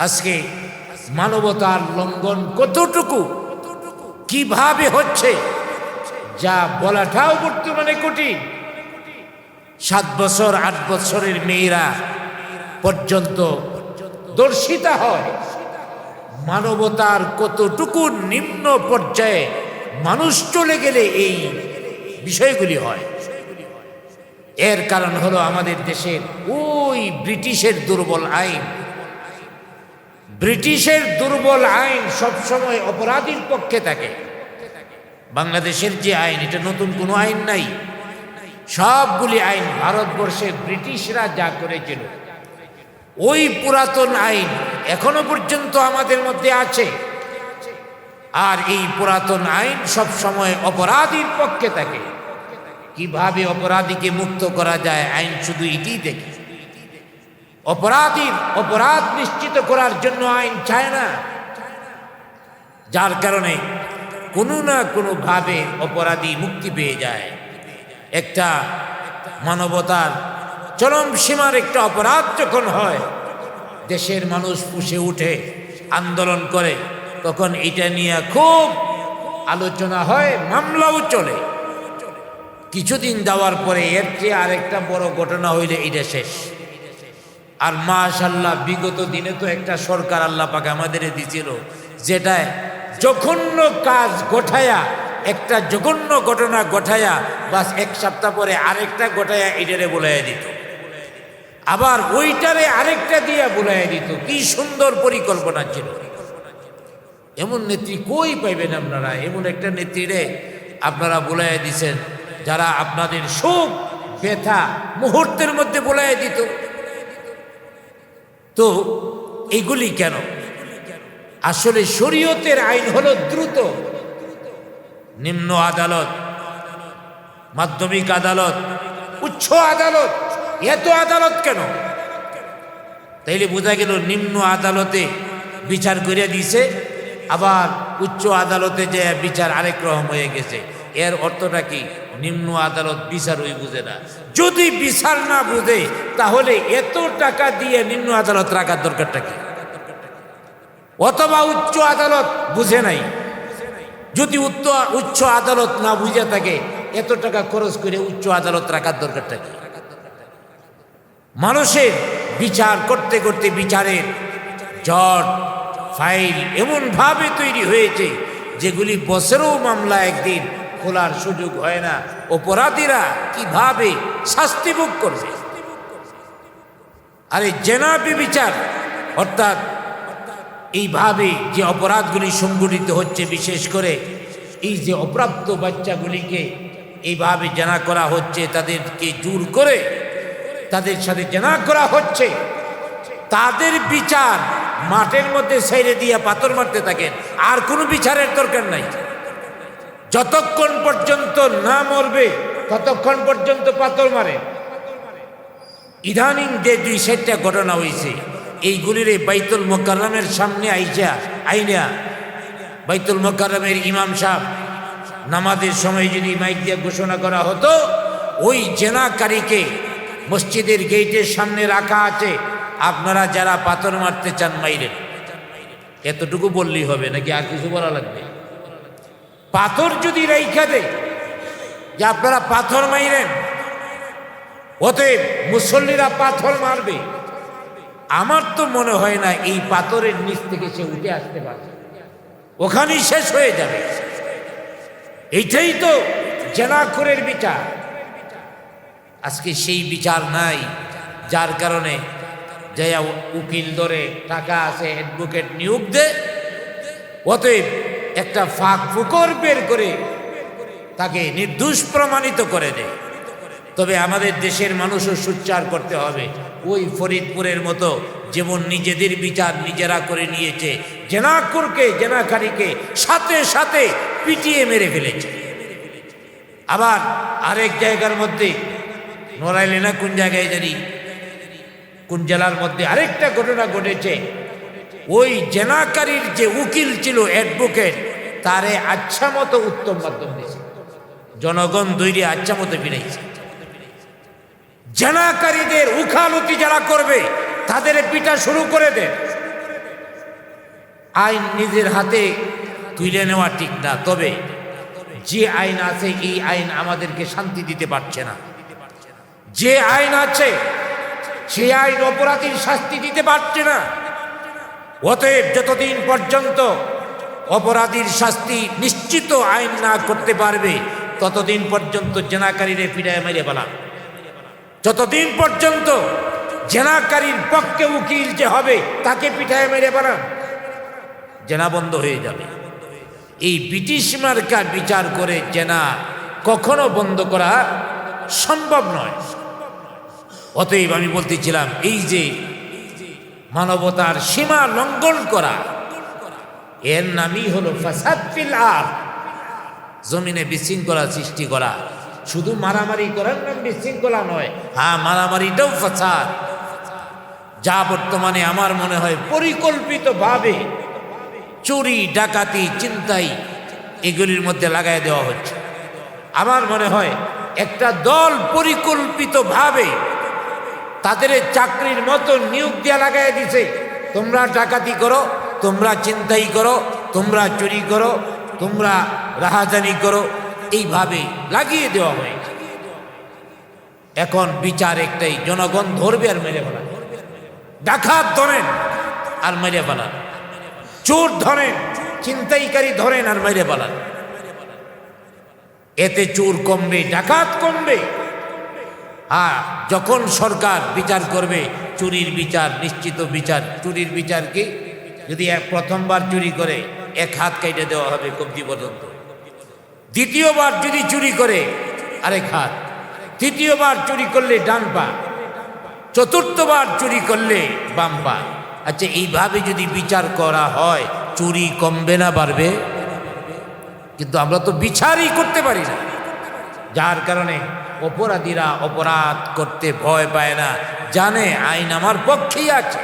আজকে মানবতার লঙ্ঘন কতটুকু? কীভাবে হচ্ছে? যা বলাটাও বর্তমানে কঠিন। সাত বছর, আট বছরের মেয়েরা পর্যন্ত দর্শিতা হয়। মানবতার কতটুকু নিম্ন পর্যায়ে মানুষ চলে গেলে এই বিষয়গুলি হয়। এর কারণ হলো আমাদের দেশের ওই ব্রিটিশের দুর্বল আইন। ব্রিটিশের দুর্বল আইন সবসময় অপরাধীর পক্ষে থাকে। বাংলাদেশের যে আইন, এটা নতুন কোনো আইন নাই। সবগুলি আইন ভারতবর্ষে ব্রিটিশরা যা করেছিল, ওই পুরাতন আইন এখনও পর্যন্ত আমাদের মধ্যে আছে। আর এই পুরাতন আইন সব সময় অপরাধীর পক্ষে থাকে। কীভাবে অপরাধীকে মুক্ত করা যায়, আইন শুধু এটি দেখে। অপরাধীর অপরাধ নিশ্চিত করার জন্য আইন চায় না। যার কারণে কোনো না কোনো ভাবে অপরাধী মুক্তি পেয়ে যায়। একটা মানবতার চরম সীমার একটা অপরাধ যখন হয়, দেশের মানুষ পুষে উঠে আন্দোলন করে, তখন এটা নিয়ে খুব আলোচনা হয়, মামলাও চলে। কিছুদিন যাওয়ার পরে এর চেয়ে আরেকটা বড় ঘটনা হইলে এটা শেষ। আর মাশাল্লাহ বিগত দিনে তো একটা সরকার আল্লাহ পাক আমাদের দিছিল, যেটায় জঘন্য কাজ গোঠায়া, একটা জঘন্য ঘটনা ঘটায়া বাস এক সপ্তাহ পরে আরেকটা ঘটায়া এটারে বলাইয়া দিত। আবার ওইটারে আরেকটা দিয়া বলাইয়া দিত। কি সুন্দর পরিকল্পনা ছিল। এমন নেত্রী কই পাইবেন আপনারা? এমন একটা নেত্রীরে আপনারা বলাইয়া দিছেন, যারা আপনাদের সুখ, ব্যথা মুহূর্তের মধ্যে বলাইয়া দিত। তো এগুলি কেন? আসলে শরীয়তের আইন হলো দ্রুত। নিম্ন আদালত, মাধ্যমিক আদালত, উচ্চ আদালত, এত আদালত কেন? তাইলে বোঝা গেল নিম্ন আদালতে বিচার করে দিছে আবার উচ্চ আদালতে যে বিচার আরেক রকম হয়ে গেছে। এর অর্থটা কি? নিম্ন আদালত বিচার ওই বুঝে না। যদি বিচার না বুঝে, তাহলে এত টাকা দিয়ে নিম্ন আদালত রাখার দরকারটা কি? অথবা উচ্চ আদালত বুঝে নাই। যদি উচ্চ উচ্চ আদালত না বুঝে থাকে, এত টাকা খরচ করে উচ্চ আদালত রাখার দরকারটা কি? মানুষের বিচার করতে করতে বিচারের জট, ফাইল এমনভাবে তৈরি হয়েছে, যেগুলি বছরেও মামলা একদিন খোলার সুযোগ হয় না। অপরাধীরা কীভাবে শাস্তি ভোগ করবে? আরে জেনাবি বিচার, অর্থাৎ এইভাবে যে অপরাধগুলি সংগঠিত হচ্ছে, বিশেষ করে এই যে অপ্রাপ্ত বাচ্চাগুলিকে এইভাবে জানা করা হচ্ছে, তাদেরকে জোর করে তাদের সাথে জানা করা হচ্ছে, তাদের বিচার মাঠের মধ্যে ছেড়ে দিয়ে পাথর মারতে থাকেন। আর কোনো বিচারের দরকার নাই। যতক্ষণ পর্যন্ত না মরবে, ততক্ষণ পর্যন্ত পাথর মারে। ইদানিং যে দুই চারটা ঘটনা হয়েছে এইগুলির এই বাইতুল মোকাররমের সামনে আইসা, আইনা, বাইতুল মোকাররমের ইমাম সাহেব নামাজের সময় যদি মাইক দিয়ে ঘোষণা করা হতো, ওই জেনাকারীকে মসজিদের গেটের সামনে রাখা আছে, আপনারা যারা পাথর মারতে চান মাইরেন। এতটুকু বললেই হবে, নাকি আর কিছু বলা লাগবে? পাথর যদি রেখা দেয়, যে আপনারা পাথর মাইরেন, অতএব মুসল্লিরা পাথর মারবে। আমার তো মনে হয় না এই পাথরের নিচ থেকে সে উঠে আসতে পারবে ওখানেই শেষ হয়ে যাবে। এইটাই তো জেনাখুরের বিচার। আজকে সেই বিচার নাই, যার কারণে যাইয়া উকিল ধরে টাকা আছে অ্যাডভোকেট নিয়োগ দে। অতএব একটা ফাঁক ফুকর বের করে তাকে নির্দোষ প্রমাণিত করে দেয় তবে আমাদের দেশের মানুষও সুচ্চার করতে হবে। ওই ফরিদপুরের মতো যেমন নিজেদের বিচার নিজেরা করে নিয়েছে, জেনাকুরকে জেনাকারীকে সাথে সাথে পিটিয়ে মেরে ফেলেছে। আবার আরেক জায়গার মধ্যে, নড়াইলে না কোন জায়গায় জানি, কোন জেলার মধ্যে আরেকটা ঘটনা ঘটেছে ওই জেনাকারীর যে উকিল ছিল অ্যাডভোকেট, তারে আচ্ছা মতো উত্তম মাধ্যম দিয়েছে। জনগণ দৈরি আচ্ছা মতো ফিরাইছে। জেনাকারীদের উখালতি যারা করবে, তাদের পিটা শুরু করে দেন আইন নিজের হাতে তুলে নেওয়া ঠিক না, তবে যে আইন আছে, এই আইন আমাদেরকে শান্তি দিতে পারছে না। যে আইন আছে, সে আইন অপরাধীর শাস্তি দিতে পারছে না। অতএব যতদিন পর্যন্ত অপরাধীর শাস্তি নিশ্চিত আইন না করতে পারবে, ততদিন পর্যন্ত জেনাকারীরে পিড়ায় মেরে বলা যতদিন পর্যন্ত জেনাকারীর পক্ষে উকিল যে হবে, তাকে পিঠায় মেরে বানান জেনা বন্ধ হয়ে যাবে। এই ব্রিটিশ মার্কার বিচার করে জেনা কখনো বন্ধ করা সম্ভব নয়। অতএব আমি বলতেছিলাম, এই যে মানবতার সীমা লঙ্ঘন করা। এর নামই হলো ফাসাদ ফিল জমিনে বিশৃঙ্খলা সৃষ্টি করা। শুধু মারামারি করার নাম বিশৃঙ্খলা নয় হ্যাঁ মারামারিটাও ফাসাদ। যা বর্তমানে আমার মনে হয় পরিকল্পিতভাবে চুরি, ডাকাতি চিন্তাই এগুলির মধ্যে লাগাই দেওয়া হচ্ছে। আমার মনে হয় একটা দল পরিকল্পিতভাবে তাদের চাকরির মতো নিয়োগ দেওয়া লাগাই দিছে। তোমরা ডাকাতি করো, তোমরা চিন্তাই করো, তোমরা চুরি করো, তোমরা রাহাজানি করো, এইভাবে লাগিয়ে দেওয়া হয়েছে এখন বিচার একটাই, জনগণ ধরবে আর মেরে ফেলা ডাকাত ধরেন আর মেরে ফেলান। চোর ধরেন চিন্তাইকারী ধরেন আর মেরে ফেলান। এতে চোর কমবে, ডাকাত কমবে। আর যখন সরকার বিচার করবে, চুরির বিচার, নিশ্চিত বিচার, চুরির বিচার কি? যদি এক প্রথমবার চুরি করে, এক হাত কেটে দেওয়া হবে কবজি পর্যন্ত। দ্বিতীয়বার যদি চুরি করে, আরেক হাত। তৃতীয়বার চুরি করলে ডান পা। চতুর্থবার চুরি করলে বাম পা। আচ্ছা এইভাবে যদি বিচার করা হয়, চুরি কমবে না, বাড়বে? কিন্তু আমরা তো বিচারই করতে পারি না। যার কারণে অপরাধীরা অপরাধ করতে ভয় পায় না। জানে আইন আমার পক্ষেই আছে।